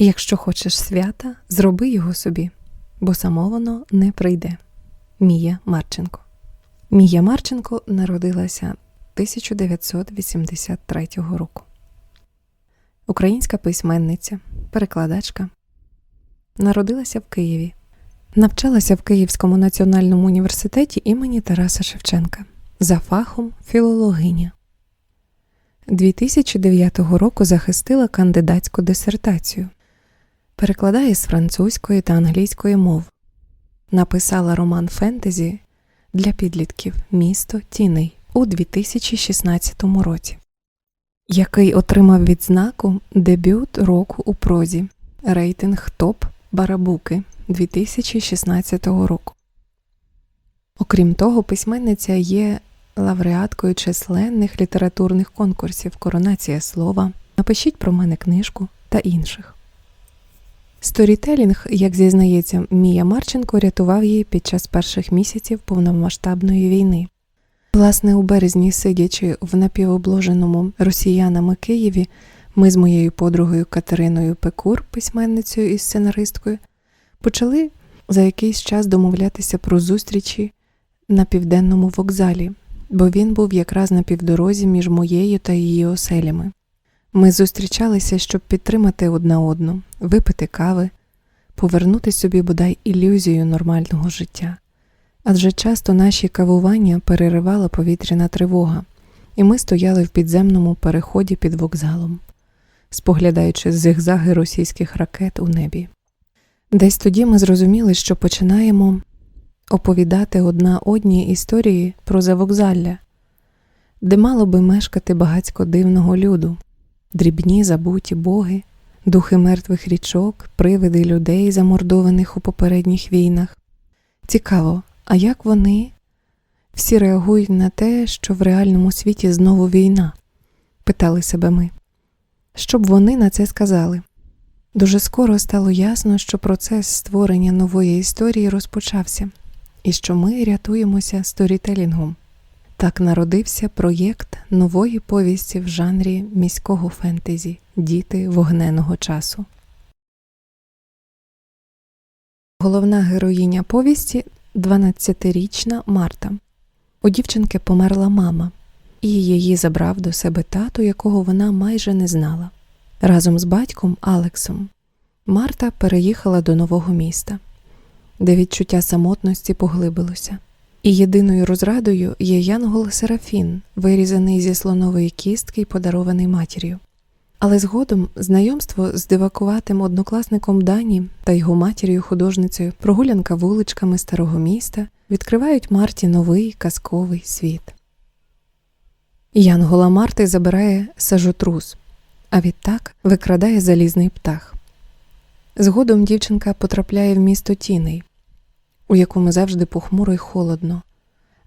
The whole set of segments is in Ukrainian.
Якщо хочеш свята, зроби його собі, бо само воно не прийде. Мія Марченко. Мія Марченко народилася 1983 року. Українська письменниця, перекладачка. Народилася в Києві. Навчалася в Київському національному університеті імені Тараса Шевченка за фахом філологиня. 2009 року захистила кандидатську дисертацію. Перекладає з французької та англійської мов. Написала роман фентезі для підлітків Місто тіней у 2016 році, який отримав відзнаку Дебют року у прозі рейтинг ТОП Барабуки 2016 року. Окрім того, письменниця є лауреаткою численних літературних конкурсів Коронація слова, Напишіть про мене книжку та інших. Сторітелінг, як зізнається Мія Марченко, рятував її під час перших місяців повномасштабної війни. Власне, у березні, сидячи в напівобложеному росіянами Києві, ми з моєю подругою Катериною Пекур, письменницею і сценаристкою, почали за якийсь час домовлятися про зустрічі на південному вокзалі, бо він був якраз на півдорозі між моєю та її оселями. Ми зустрічалися, щоб підтримати одна одну, випити кави, повернути собі бодай ілюзію нормального життя. Адже часто наші кавування переривала повітряна тривога, і ми стояли в підземному переході під вокзалом, споглядаючи зигзаги російських ракет у небі. Десь тоді ми зрозуміли, що починаємо оповідати одна одній історії про завокзалля, де мало би мешкати багацько дивного люду, дрібні забуті боги, духи мертвих річок, привиди людей, замордованих у попередніх війнах. Цікаво, а як вони всі реагують на те, що в реальному світі знову війна? питали себе ми. Що б вони на це сказали? Дуже скоро стало ясно, що процес створення нової історії розпочався, і що ми рятуємося сторітелінгом. Так народився проєкт нової повісті в жанрі міського фентезі Діти вогненого часу. Головна героїня повісті 12-річна Марта. У дівчинки померла мама, і її забрав до себе тато, якого вона майже не знала. Разом з батьком Алексом Марта переїхала до нового міста, де відчуття самотності поглибилося. І єдиною розрадою є Янгол Серафін, вирізаний зі слонової кістки й подарований матір'ю. Але згодом знайомство з дивакуватим однокласником Дані та його матір'ю художницею, прогулянка вуличками старого міста відкривають Марті новий казковий світ. Янгола Марти забирає сажотрус, а відтак викрадає залізний птах. Згодом дівчинка потрапляє в місто тіней, у якому завжди похмуро й холодно,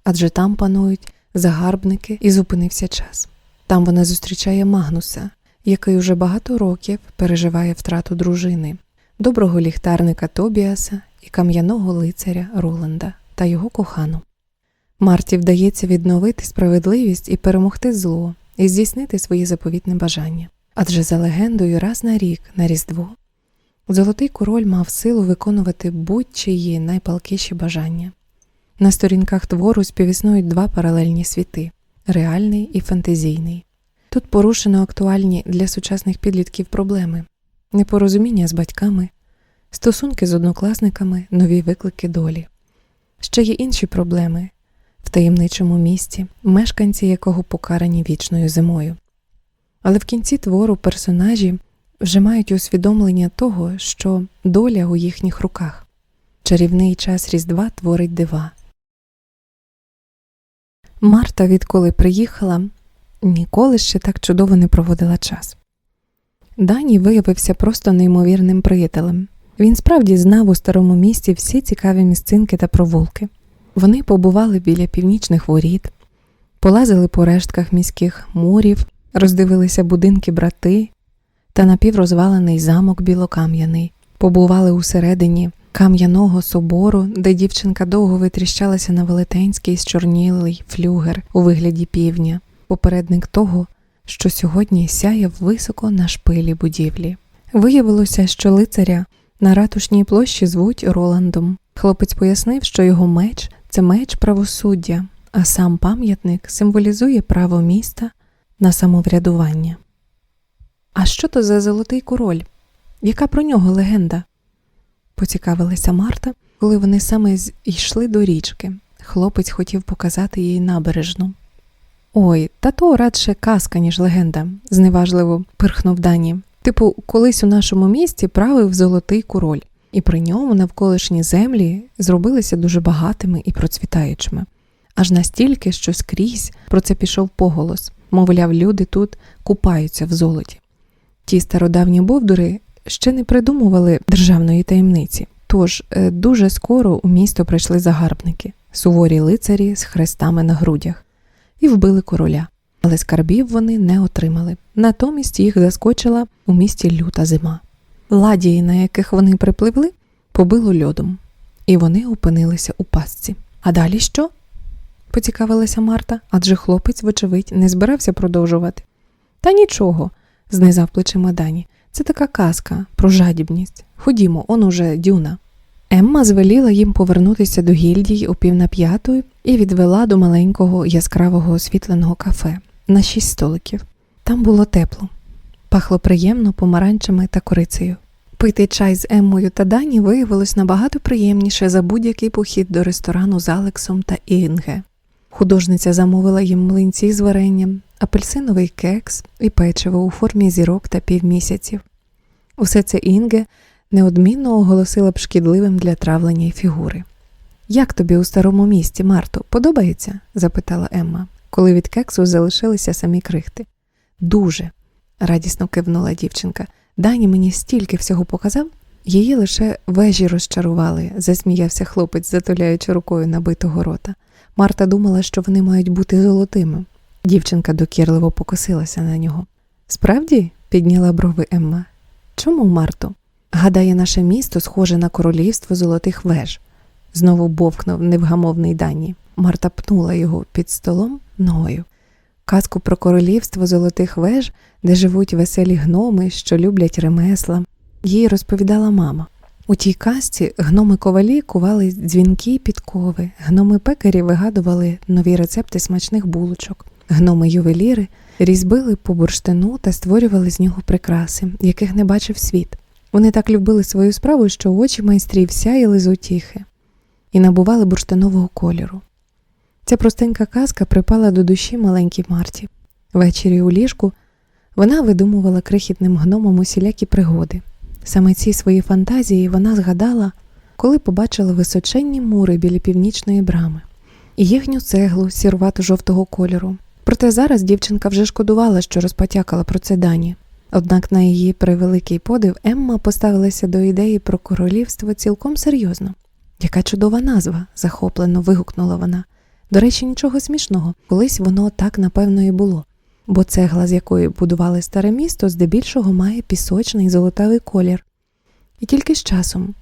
адже там панують загарбники і зупинився час. Там вона зустрічає Магнуса, який уже багато років переживає втрату дружини, доброго ліхтарника Тобіаса і кам'яного лицаря Роланда та його кохану. Марті вдається відновити справедливість і перемогти зло, і здійснити свої заповітне бажання. Адже за легендою раз на рік на Різдво Золотий король мав силу виконувати будь-чиї найпалкіші бажання. На сторінках твору співіснують два паралельні світи реальний і фантазійний. Тут порушено актуальні для сучасних підлітків проблеми, непорозуміння з батьками, стосунки з однокласниками, нові виклики долі. Ще є інші проблеми в таємничому місті, мешканці якого покарані вічною зимою. Але в кінці твору персонажі вже мають усвідомлення того, що доля у їхніх руках. Чарівний час Різдва творить дива. Марта, відколи приїхала, ніколи ще так чудово не проводила час. Дані виявився просто неймовірним приятелем. Він справді знав у старому місті всі цікаві місцинки та провулки. Вони побували біля північних воріт, полазили по рештках міських мурів, роздивилися будинки брати та напіврозвалений замок білокам'яний, побували усередині кам'яного собору, де дівчинка довго витріщалася на велетенський зчорнілий флюгер у вигляді півня, попередник того, що сьогодні сяяв високо на шпилі будівлі. Виявилося, що лицаря на ратушній площі звуть Роландом. Хлопець пояснив, що його меч це меч правосуддя, а сам пам'ятник символізує право міста на самоврядування. А що то за золотий король? Яка про нього легенда? поцікавилася Марта, коли вони саме йшли до річки. Хлопець хотів показати їй набережну. Ой, та то радше казка, ніж легенда, зневажливо пирхнув Дані. Типу, колись у нашому місті правив золотий король, і при ньому навколишні землі зробилися дуже багатими і процвітаючими. Аж настільки, що скрізь про це пішов поголос. Мовляв, люди тут купаються в золоті. Ті стародавні бовдури ще не придумували державної таємниці. Тож е, дуже скоро у місто прийшли загарбники, суворі лицарі з хрестами на грудях, і вбили короля. Але скарбів вони не отримали. Натомість їх заскочила у місті люта зима. Ладії, на яких вони припливли, побило льодом, і вони опинилися у пастці. А далі що? поцікавилася Марта, адже хлопець, вочевидь, не збирався продовжувати. Та нічого, знизав плечима Дані. Це така казка про жадібність. Ходімо, он уже дюна. Емма звеліла їм повернутися до гільдії о пів на п'яту і відвела до маленького яскравого освітленого кафе на шість столиків. Там було тепло, пахло приємно помаранчами та корицею. Пити чай з Еммою та Дані виявилось набагато приємніше за будь-який похід до ресторану з Алексом та Інге. Художниця замовила їм млинці з варенням, апельсиновий кекс і печиво у формі зірок та півмісяців. Усе це Інге неодмінно оголосила б шкідливим для травлення й фігури. Як тобі у старому місті, Марто, подобається? запитала Емма, коли від кексу залишилися самі крихти. Дуже, радісно кивнула дівчинка. Дані мені стільки всього показав. Її лише вежі розчарували, засміявся хлопець, затуляючи рукою набитого рота. Марта думала, що вони мають бути золотими. Дівчинка докірливо покосилася на нього. Справді? підняла брови Емма. Чому, Марто? Гадає, наше місто схоже на королівство золотих веж. Знову бовкнув невгамовний Дані. Марта пнула його під столом ногою. Казку про королівство золотих веж, де живуть веселі гноми, що люблять ремесла, їй розповідала мама. У тій казці гноми ковалі кували дзвінки й підкови, гноми пекарі вигадували нові рецепти смачних булочок, гноми ювеліри різьбили по бурштину та створювали з нього прикраси, яких не бачив світ. Вони так любили свою справу, що очі майстрів сяяли з утіхи і набували бурштинового кольору. Ця простенька казка припала до душі маленькій Марті. Ввечері у ліжку вона видумувала крихітним гномом усілякі пригоди. Саме ці свої фантазії вона згадала, коли побачила височенні мури біля північної брами і їхню цеглу сірвато-жовтого кольору. Проте зараз дівчинка вже шкодувала, що розпотякала про це дані. Однак на її превеликий подив Емма поставилася до ідеї про королівство цілком серйозно. Яка чудова назва, захоплено вигукнула вона. До речі, нічого смішного, колись воно так напевно і було, бо цегла, з якої будували старе місто, здебільшого має пісочний золотавий колір. І тільки з часом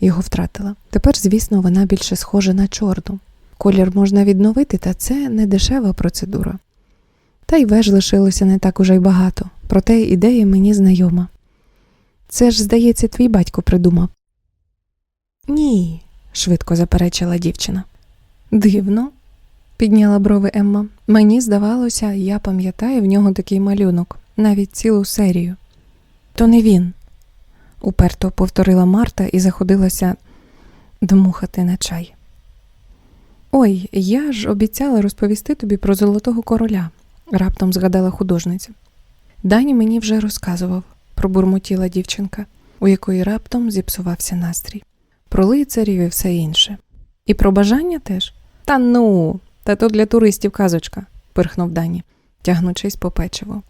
його втратила. Тепер, звісно, вона більше схожа на чорну. Колір можна відновити, та це не дешева процедура. Та й веж лишилося не так уже й багато, проте ідея мені знайома. Це ж, здається, твій батько придумав. Ні, швидко заперечила дівчина. Дивно, підняла брови Емма. Мені здавалося, я пам'ятаю в нього такий малюнок, навіть цілу серію. То не він, уперто повторила Марта і заходилася дмухати на чай. Ой, я ж обіцяла розповісти тобі про золотого короля, раптом згадала художниця. Дані мені вже розказував, пробурмотіла дівчинка, у якої раптом зіпсувався настрій. Про лицарів і все інше. І про бажання теж? Та ну, та то для туристів казочка, пирхнув Дані, тягнучись по печиву.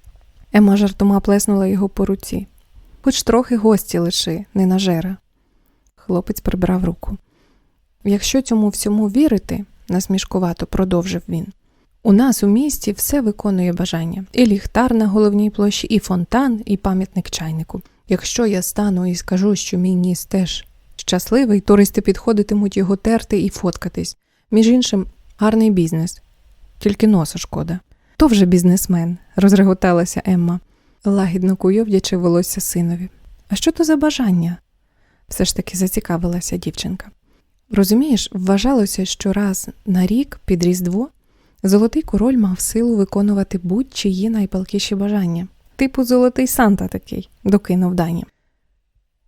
Ема жартома плеснула його по руці. Хоч трохи гості лиши, не нажера. Хлопець прибрав руку. Якщо цьому всьому вірити, насмішкувато продовжив він. У нас у місті все виконує бажання: і ліхтар на головній площі, і фонтан, і пам'ятник чайнику. Якщо я стану і скажу, що мій ніс теж щасливий, туристи підходитимуть його терти і фоткатись. Між іншим, гарний бізнес, тільки носа шкода. То вже бізнесмен, розреготалася Емма, лагідно куйовдячи волосся синові. А що то за бажання? Все ж таки зацікавилася дівчинка. Розумієш, вважалося, що раз на рік під Різдво золотий король мав силу виконувати будь-чиї найпалкіші бажання. Типу золотий Санта такий, докинув Дані.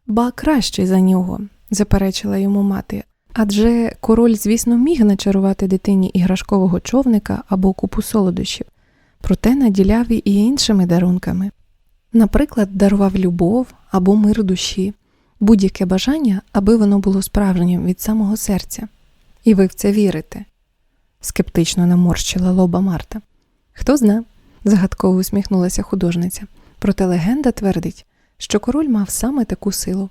Ба кращий за нього, заперечила йому мати. Адже король, звісно, міг начарувати дитині іграшкового човника або купу солодощів, проте наділяв і іншими дарунками. Наприклад, дарував любов або мир душі, будь-яке бажання, аби воно було справжнім від самого серця. І ви в це вірите? скептично наморщила лоба Марта. Хто зна, загадково усміхнулася художниця. Проте легенда твердить, що король мав саме таку силу.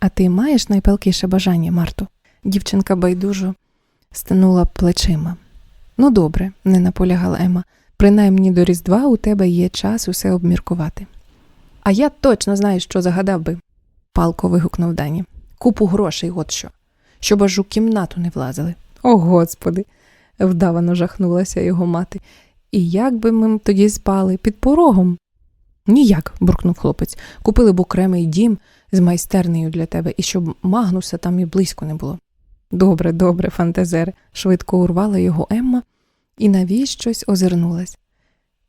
А ти маєш найпалкіше бажання, Марто? Дівчинка байдужо стинула плечима. Ну, добре, не наполягала Ема. Принаймні до Різдва у тебе є час усе обміркувати. А я точно знаю, що загадав би, палко вигукнув Дані. Купу грошей, от що, щоб аж у кімнату не влазили. О, господи, вдавано жахнулася його мати. І як би ми тоді спали під порогом? Ніяк, буркнув хлопець. Купили б окремий дім з майстернею для тебе, і щоб Магнуса там і близько не було. Добре, добре, фантазер, швидко урвала його Емма і навіщось озирнулась.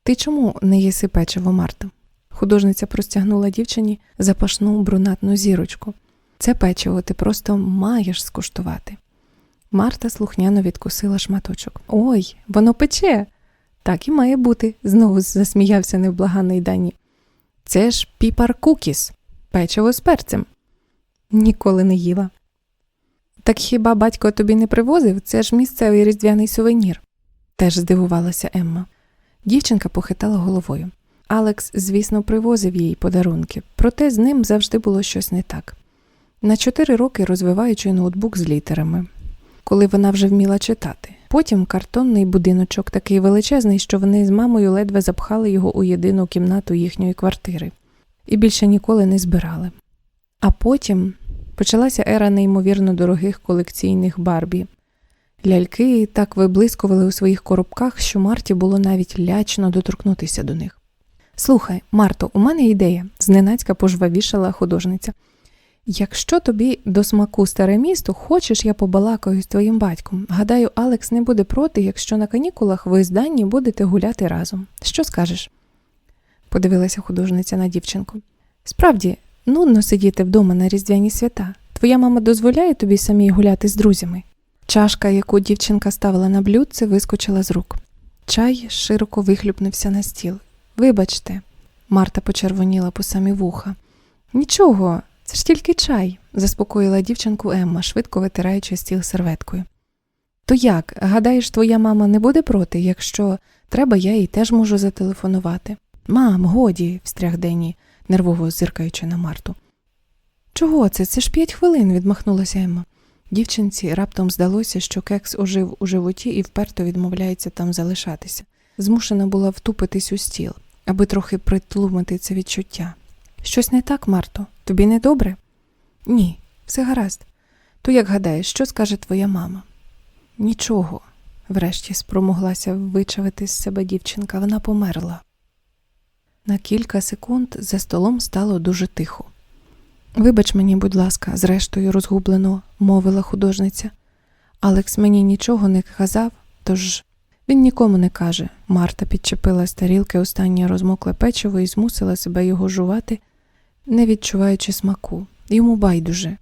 Ти чому не їси печиво, Марто? Художниця простягнула дівчині запашну брунатну зірочку. Це печиво ти просто маєш скуштувати. Марта слухняно відкусила шматочок. Ой, воно пече. Так і має бути, знову засміявся невблаганий Дані. Це ж піпар кукіс, печиво з перцем. Ніколи не їла. Так хіба батько тобі не привозив? Це ж місцевий різдвяний сувенір, теж здивувалася Емма. Дівчинка похитала головою. Алекс, звісно, привозив їй подарунки, проте з ним завжди було щось не так. На чотири роки розвиваючи ноутбук з літерами, коли вона вже вміла читати. Потім картонний будиночок такий величезний, що вони з мамою ледве запхали його у єдину кімнату їхньої квартири і більше ніколи не збирали. А потім почалася ера неймовірно дорогих колекційних барбі. Ляльки так виблискували у своїх коробках, що Марті було навіть лячно доторкнутися до них. Слухай, Марто, у мене ідея, зненацька пожвавішала художниця. Якщо тобі до смаку старе місто, хочеш, я побалакаю з твоїм батьком. Гадаю, Алекс не буде проти, якщо на канікулах ви з Данні будете гуляти разом. Що скажеш? подивилася художниця на дівчинку. Справді, нудно сидіти вдома на різдвяні свята. Твоя мама дозволяє тобі самій гуляти з друзями. Чашка, яку дівчинка ставила на блюдце, вискочила з рук. Чай широко вихлюпнувся на стіл. Вибачте, Марта почервоніла по самі вуха. Нічого, це ж тільки чай, заспокоїла дівчинку Емма, швидко витираючи стіл серветкою. То як, гадаєш, твоя мама не буде проти, якщо треба, я їй теж можу зателефонувати. Мам, годі, встряг Дені, нервово зиркаючи на Марту. Чого це? Це ж п'ять хвилин, відмахнулася Емма. Дівчинці раптом здалося, що кекс ожив у животі і вперто відмовляється там залишатися. Змушена була втупитись у стіл, аби трохи притлумити це відчуття. Щось не так, Марто? Тобі не добре? Ні, все гаразд. То як гадаєш, що скаже твоя мама? Нічого, врешті спромоглася вичавити з себе дівчинка, вона померла. На кілька секунд за столом стало дуже тихо. Вибач мені, будь ласка, зрештою розгублено мовила художниця. Алекс мені нічого не казав, тож він нікому не каже. Марта підчепила з тарілки останнє розмокле печиво і змусила себе його жувати, не відчуваючи смаку. Йому байдуже.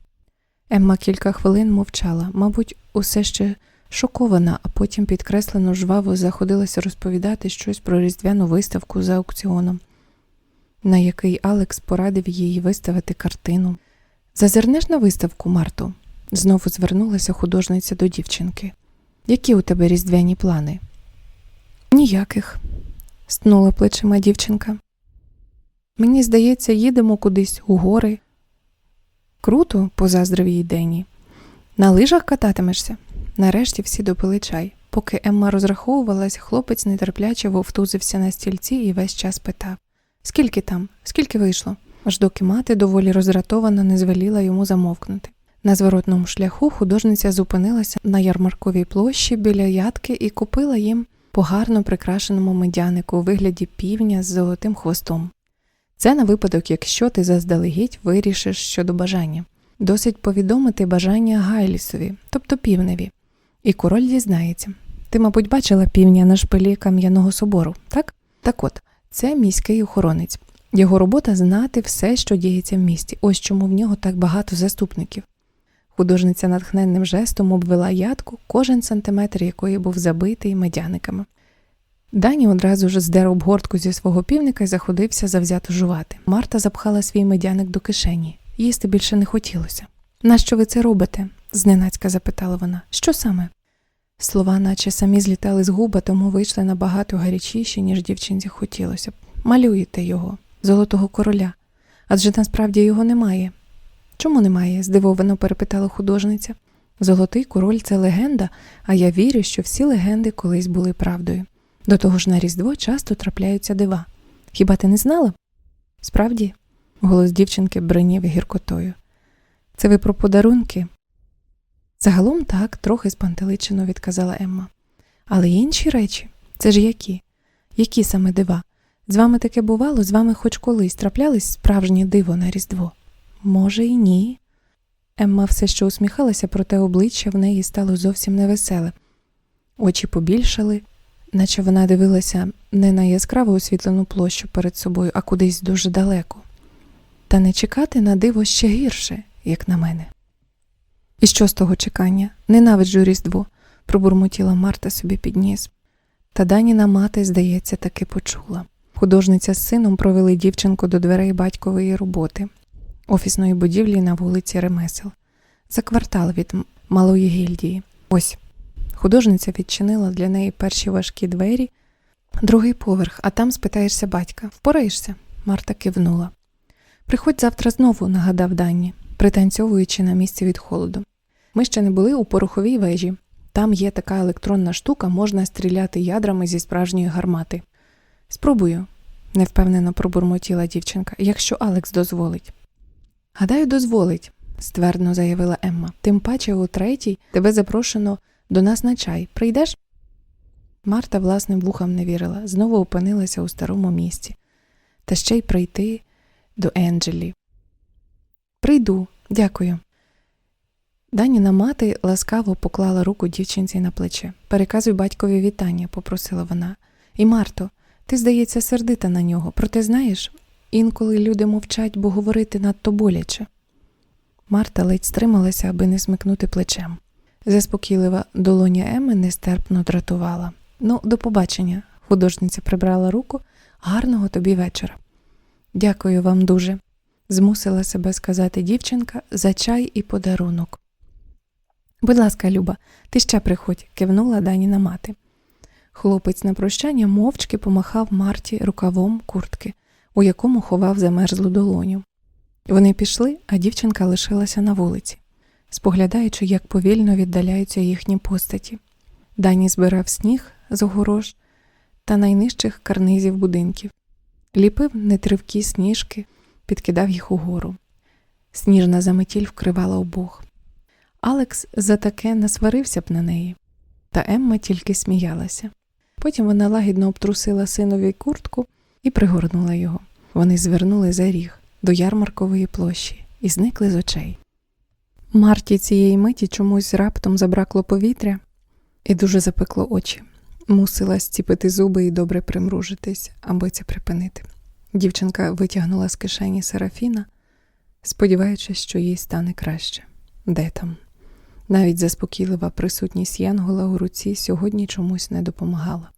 Емма кілька хвилин мовчала, мабуть, усе ще шокована, а потім підкреслено жваво заходилася розповідати щось про різдвяну виставку за аукціоном, на який Алекс порадив їй виставити картину. Зазирнеш на виставку, Марто? Знову звернулася художниця до дівчинки. Які у тебе різдвяні плани? Ніяких, стнула плечима дівчинка. Мені здається, їдемо кудись у гори. Круто, позаздрив їй Дені. На лижах кататимешся? Нарешті всі допили чай. Поки Емма розраховувалась, хлопець нетерпляче вовтузився на стільці і весь час питав Скільки там? Скільки вийшло? Аж доки мати доволі роздратовано не звеліла йому замовкнути. На зворотному шляху художниця зупинилася на ярмарковій площі біля ядки і купила їм по гарно прикрашеному медянику у вигляді півня з золотим хвостом. Це на випадок, якщо ти заздалегідь вирішиш щодо бажання. Досить повідомити бажання Гайлісові, тобто півневі. І король дізнається. Ти, мабуть, бачила півня на шпилі кам'яного собору, так? Так от, це міський охоронець. Його робота знати все, що діється в місті. Ось чому в нього так багато заступників. Художниця натхненним жестом обвела ядку, кожен сантиметр якої був забитий медяниками. Дані одразу ж здер обгортку зі свого півника і заходився завзято жувати. Марта запхала свій медяник до кишені. Їсти більше не хотілося. Нащо ви це робите? зненацька запитала вона. Що саме? Слова, наче самі злітали з губа, тому вийшли набагато гарячіші, ніж дівчинці хотілося б. Малюєте його, золотого короля. Адже насправді його немає. Чому немає? здивовано перепитала художниця. Золотий король це легенда, а я вірю, що всі легенди колись були правдою. До того ж на Різдво часто трапляються дива. Хіба ти не знала? Справді, голос дівчинки бринів гіркотою. Це ви про подарунки? Загалом так, трохи спантеличено відказала Емма. Але інші речі це ж які? Які саме дива? З вами таке бувало, з вами хоч колись траплялись справжнє диво на Різдво? Може, і ні. Емма все ще усміхалася, проте обличчя в неї стало зовсім невеселе. Очі побільшали, наче вона дивилася не на яскраво освітлену площу перед собою, а кудись дуже далеко. Та не чекати на диво ще гірше, як на мене. І що з того чекання? Ненавиджу Різдво, пробурмотіла Марта собі під ніс. Та Даніна мати, здається, таки почула. Художниця з сином провели дівчинку до дверей батькової роботи, офісної будівлі на вулиці Ремесел, за квартал від малої гільдії. Ось художниця відчинила для неї перші важкі двері, другий поверх, а там спитаєшся батька. Впораєшся? Марта кивнула. Приходь завтра знову, нагадав Дані, пританцьовуючи на місці від холоду. Ми ще не були у пороховій вежі. Там є така електронна штука, можна стріляти ядрами зі справжньої гармати. Спробую, невпевнено пробурмотіла дівчинка, якщо Алекс дозволить. Гадаю, дозволить, ствердно заявила Емма. Тим паче у третій тебе запрошено до нас на чай. Прийдеш? Марта власним вухам не вірила, знову опинилася у старому місті. Та ще й прийти до Енджелі. Прийду, дякую. Даніна мати ласкаво поклала руку дівчинці на плече. Переказуй батькові вітання, попросила вона. І Марто, ти, здається, сердита на нього, проте знаєш, інколи люди мовчать, бо говорити надто боляче. Марта ледь стрималася, аби не смикнути плечем. Заспокійлива долоня Еми нестерпно дратувала. Ну, до побачення, художниця прибрала руку. Гарного тобі вечора. Дякую вам дуже, змусила себе сказати дівчинка за чай і подарунок. Будь ласка, Люба, ти ще приходь, кивнула Даніна мати. Хлопець на прощання мовчки помахав Марті рукавом куртки, у якому ховав замерзлу долоню. Вони пішли, а дівчинка лишилася на вулиці, споглядаючи, як повільно віддаляються їхні постаті. Дані збирав сніг з огорож та найнижчих карнизів будинків, ліпив нетривкі сніжки, підкидав їх угору. Сніжна заметіль вкривала обох. Алекс за таке насварився б на неї, та Емма тільки сміялася. Потім вона лагідно обтрусила синові куртку і пригорнула його. Вони звернули за ріг до ярмаркової площі і зникли з очей. Марті цієї миті чомусь раптом забракло повітря і дуже запекло очі. Мусила стіпити зуби і добре примружитись, аби це припинити. Дівчинка витягнула з кишені Серафіна, сподіваючись, що їй стане краще. Де там? Навіть заспокійлива присутність Янгола у руці сьогодні чомусь не допомагала.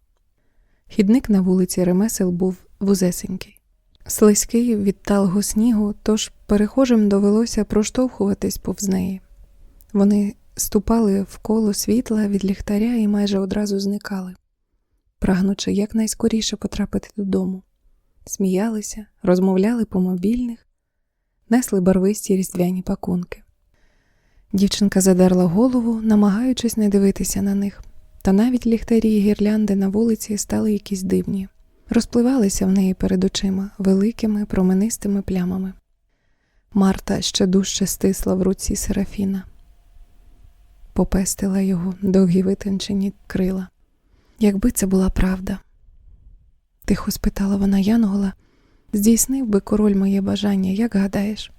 Хідник на вулиці Ремесел був вузесенький, слизький від талого снігу, тож перехожим довелося проштовхуватись повз неї. Вони ступали в коло світла від ліхтаря і майже одразу зникали, прагнучи якнайскоріше потрапити додому. Сміялися, розмовляли по мобільних, несли барвисті різдвяні пакунки. Дівчинка задерла голову, намагаючись не дивитися на них, та навіть ліхтарі і гірлянди на вулиці стали якісь дивні, розпливалися в неї перед очима великими променистими плямами. Марта ще дужче стисла в руці Серафіна, попестила його довгі витончені крила. Якби це була правда. Тихо спитала вона Янгола, Здійснив би король моє бажання, як гадаєш?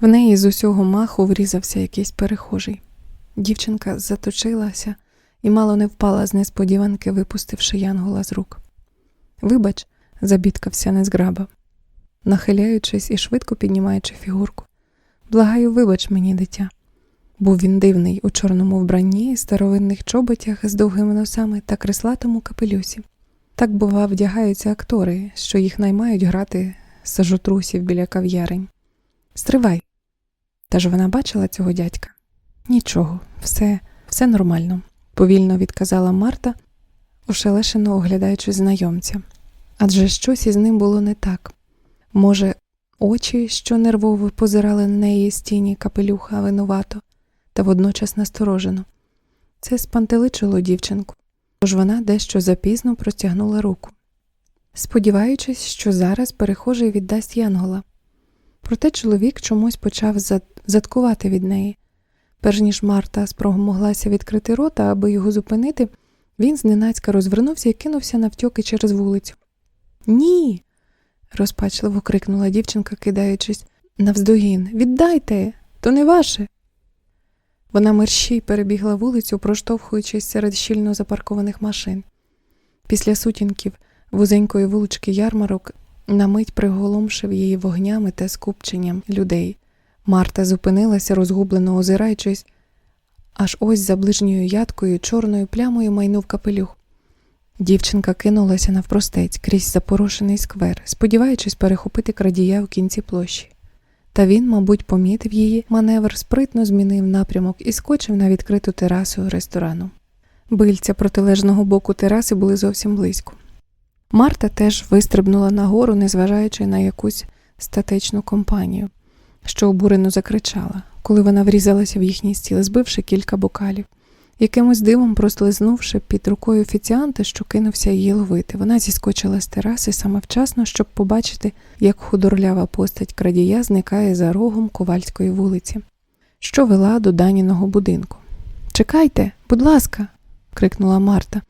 В неї з усього маху врізався якийсь перехожий. Дівчинка заточилася і мало не впала з несподіванки, випустивши Янгола з рук. Вибач, забідкався незграба, нахиляючись і швидко піднімаючи фігурку. Благаю, вибач мені, дитя. Був він дивний у чорному вбранні, старовинних чоботях з довгими носами та креслатому капелюсі. Так, бува, вдягаються актори, що їх наймають грати сажотрусів біля кав'ярень. Стривай. Та ж вона бачила цього дядька? Нічого, все, все нормально, повільно відказала Марта, ошелешено оглядаючи знайомця. Адже щось із ним було не так. Може, очі, що нервово позирали на неї з тіні капелюха винувато, та водночас насторожено. Це спантеличило дівчинку, тож вона дещо запізно простягнула руку, сподіваючись, що зараз перехожий віддасть Янгола. Проте чоловік чомусь почав зад- заткувати від неї. Перш ніж Марта спромоглася відкрити рота, аби його зупинити, він зненацька розвернувся і кинувся навтьоки через вулицю. Ні. розпачливо крикнула дівчинка, кидаючись навздогін. Віддайте, то не ваше. Вона мерщій перебігла вулицю, проштовхуючись серед щільно запаркованих машин. Після сутінків вузенької вулички ярмарок на мить приголомшив її вогнями та скупченням людей. Марта зупинилася, розгублено озираючись, аж ось за ближньою ядкою чорною плямою майнув капелюх. Дівчинка кинулася навпростець крізь запорошений сквер, сподіваючись перехопити крадія в кінці площі. Та він, мабуть, помітив її, маневр спритно змінив напрямок і скочив на відкриту терасу ресторану. Бильця протилежного боку тераси були зовсім близько. Марта теж вистрибнула нагору, незважаючи на якусь статечну компанію, що обурено закричала, коли вона врізалася в їхній стіл, збивши кілька бокалів. Якимось дивом прослизнувши під рукою офіціанта, що кинувся її ловити, вона зіскочила з тераси саме вчасно, щоб побачити, як худорлява постать крадія зникає за рогом ковальської вулиці, що вела до даніного будинку. Чекайте, будь ласка, крикнула Марта,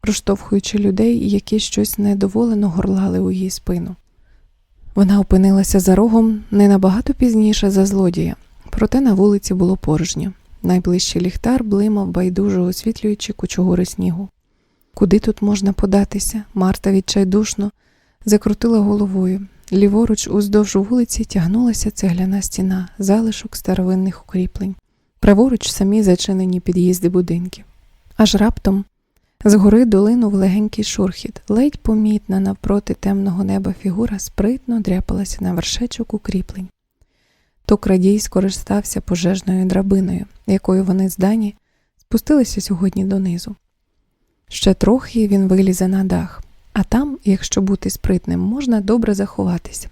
проштовхуючи людей, які щось недоволено горлали у її спину. Вона опинилася за рогом не набагато пізніше за злодія, проте на вулиці було порожньо. Найближчий ліхтар блимав, байдуже освітлюючи кучугури снігу. Куди тут можна податися? Марта відчайдушно закрутила головою. Ліворуч уздовж вулиці тягнулася цегляна стіна, залишок старовинних укріплень. Праворуч самі зачинені під'їзди будинків. Аж раптом згори долинув легенький шурхіт, ледь помітна навпроти темного неба фігура спритно дряпалася на вершечок укріплень то крадій скористався пожежною драбиною, якою вони з Дані спустилися сьогодні донизу. Ще трохи він вилізе на дах, а там, якщо бути спритним, можна добре заховатися.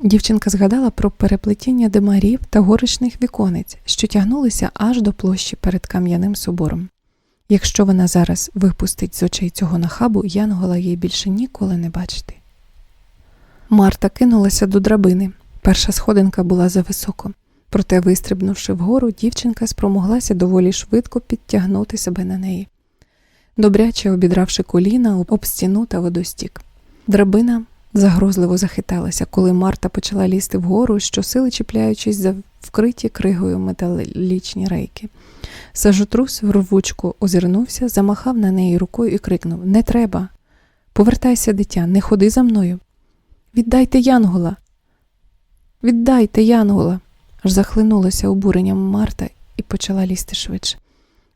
Дівчинка згадала про переплетіння димарів та горичних віконець, що тягнулися аж до площі перед кам'яним собором. Якщо вона зараз випустить з очей цього нахабу, Янгола їй більше ніколи не бачити. Марта кинулася до драбини, Перша сходинка була зависоко, проте, вистрибнувши вгору, дівчинка спромоглася доволі швидко підтягнути себе на неї, добряче обідравши коліна об стіну та водостік. Драбина загрозливо захиталася, коли Марта почала лізти вгору, щосили чіпляючись за вкриті кригою металічні рейки. Сажотрус в рвучку озирнувся, замахав на неї рукою і крикнув Не треба. Повертайся, дитя, не ходи за мною. Віддайте Янгола. Віддайте, Янгола. аж захлинулася обуренням Марта і почала лізти швидше.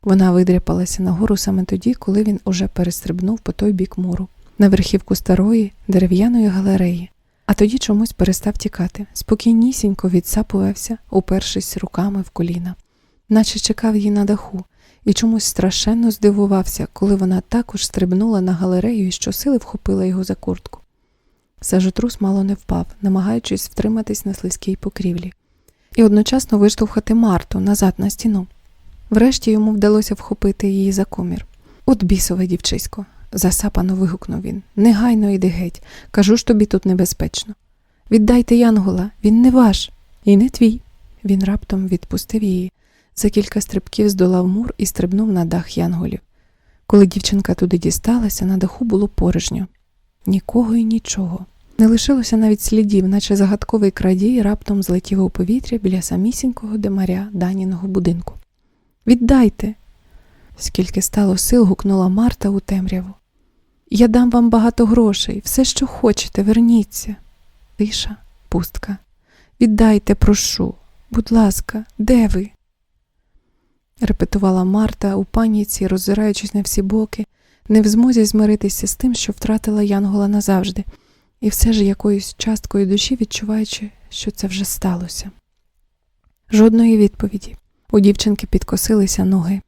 Вона видряпалася нагору саме тоді, коли він уже перестрибнув по той бік муру, на верхівку старої дерев'яної галереї, а тоді чомусь перестав тікати, спокійнісінько відсапувався, упершись руками в коліна, наче чекав її на даху, і чомусь страшенно здивувався, коли вона також стрибнула на галерею і щосили вхопила його за куртку. Сажотрус мало не впав, намагаючись втриматись на слизькій покрівлі, і одночасно виштовхати Марту назад на стіну. Врешті йому вдалося вхопити її за комір. От бісове дівчисько, засапано вигукнув він. Негайно йди геть. Кажу ж тобі тут небезпечно. Віддайте Янгола, він не ваш і не твій. Він раптом відпустив її. За кілька стрибків здолав мур і стрибнув на дах янголів. Коли дівчинка туди дісталася, на даху було порожньо. Нікого і нічого. Не лишилося навіть слідів, наче загадковий крадій раптом злетів у повітря біля самісінького демаря Даніного будинку. Віддайте! Скільки стало сил, гукнула Марта у темряву. Я дам вам багато грошей, все, що хочете, верніться. Тиша, пустка. Віддайте, прошу. Будь ласка, де ви? репетувала Марта у паніці, роззираючись на всі боки, не в змозі змиритися з тим, що втратила Янгола назавжди, і все ж якоюсь часткою душі відчуваючи, що це вже сталося. Жодної відповіді. У дівчинки підкосилися ноги.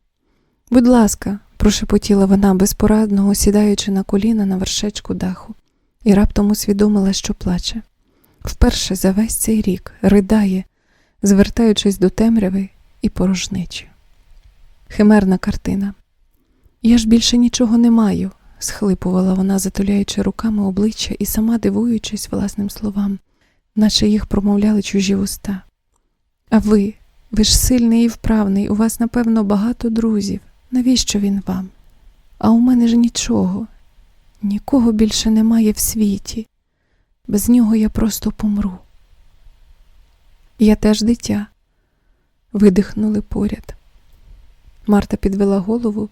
Будь ласка, прошепотіла вона безпорадно, сідаючи на коліна на вершечку даху, і раптом усвідомила, що плаче. Вперше за весь цей рік ридає, звертаючись до темряви і порожнечі. Химерна картина. Я ж більше нічого не маю, схлипувала вона, затуляючи руками обличчя і сама дивуючись власним словам, наче їх промовляли чужі уста. А ви, ви ж сильний і вправний, у вас, напевно, багато друзів. Навіщо він вам? А у мене ж нічого, нікого більше немає в світі. Без нього я просто помру. Я теж дитя. Видихнули поряд. Марта підвела голову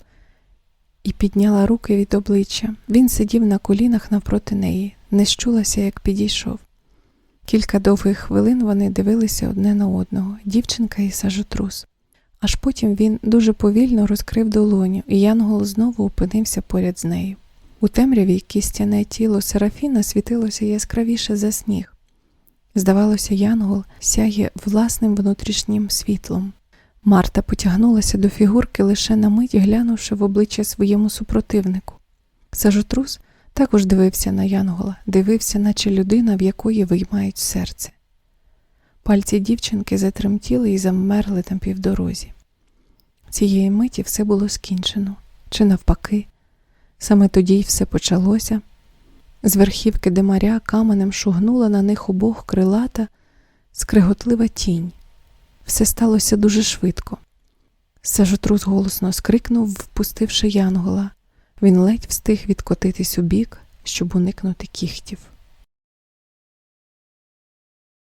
і підняла руки від обличчя. Він сидів на колінах навпроти неї, не щулася, як підійшов. Кілька довгих хвилин вони дивилися одне на одного, дівчинка і сажотрус. Аж потім він дуже повільно розкрив долоню, і Янгол знову опинився поряд з нею. У темряві кістяне тіло Серафіна світилося яскравіше за сніг. Здавалося, Янгол сяє власним внутрішнім світлом. Марта потягнулася до фігурки лише на мить, глянувши в обличчя своєму супротивнику. Сажотрус також дивився на Янгола, дивився, наче людина, в якої виймають серце. Пальці дівчинки затремтіли і замерли на півдорозі. Цієї миті все було скінчено, чи навпаки, саме тоді й все почалося. З верхівки демаря каменем шугнула на них обох крилата, скриготлива тінь. Все сталося дуже швидко. Сажотрус голосно скрикнув, впустивши Янгола. Він ледь встиг відкотитись у бік, щоб уникнути кіхтів.